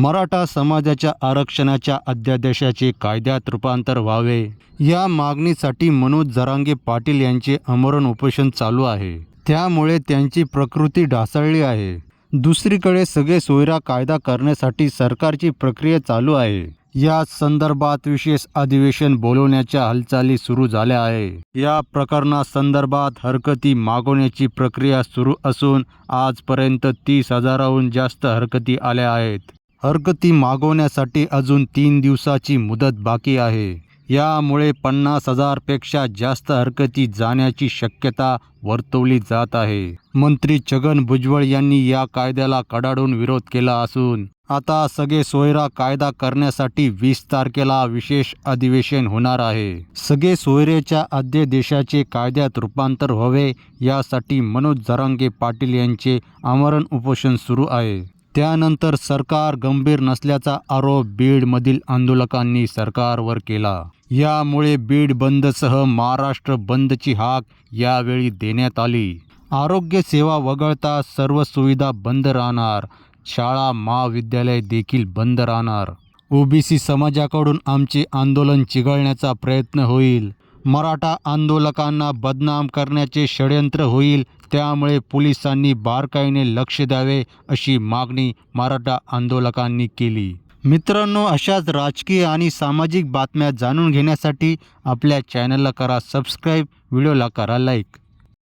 मराठा समाजाच्या आरक्षणाच्या अध्यादेशाचे कायद्यात रूपांतर व्हावे. या मागणीसाठी मनोज जरांगे पाटील यांचे अमरण उपोषण चालू आहे. त्यामुळे त्यांची प्रकृती ढासळली आहे. दुसरीकडे सगळे सोयरा कायदा करण्यासाठी सरकारची प्रक्रिया चालू आहे. या संदर्भात विशेष अधिवेशन बोलवण्याच्या हालचाली सुरू झाल्या आहे या प्रकरणासंदर्भात हरकती मागवण्याची प्रक्रिया सुरू असून आजपर्यंत तीस हजाराहून जास्त हरकती आल्या आहेत. हरकती मागवण्यासाठी अजून तीन दिवसाची मुदत बाकी आहे. यामुळे पन्नास हजारपेक्षा जास्त हरकती जाण्याची शक्यता वर्तवली जात आहे. मंत्री छगन भुजबळ यांनी या कायद्याला कडाडून विरोध केला असून आता सगळे सोयरा कायदा करण्यासाठी वीस तारखेला विशेष अधिवेशन होणार आहे. सगळे सोयरेच्या अध्यादेशाचे कायद्यात रूपांतर व्हावे यासाठी मनोज जरांगे पाटील यांचे आमरण उपोषण सुरू आहे. त्यानंतर सरकार गंभीर नसल्याचा आरोप बीडमधील आंदोलकांनी सरकारवर केला. यामुळे बीड बंदसह महाराष्ट्र बंदची हाक यावेळी देण्यात आली. आरोग्य सेवा वगळता सर्व सुविधा बंद राहणार. शाळा महाविद्यालय देखील बंद राहणार. ओबीसी समाजाकडून आमचे आंदोलन चिघळण्याचा प्रयत्न होईल. मराठा आंदोलकांना बदनाम करण्याचे षडयंत्र होईल त्यामुळे पोलिसांनी बारकाईने लक्ष द्यावे अशी मागणी मराठा आंदोलकांनी केली. मित्रांनो अशाच राजकीय आणि सामाजिक बातम्या जाणून घेण्यासाठी आपल्या चॅनलला करा सबस्क्राईब व्हिडिओला करा लाईक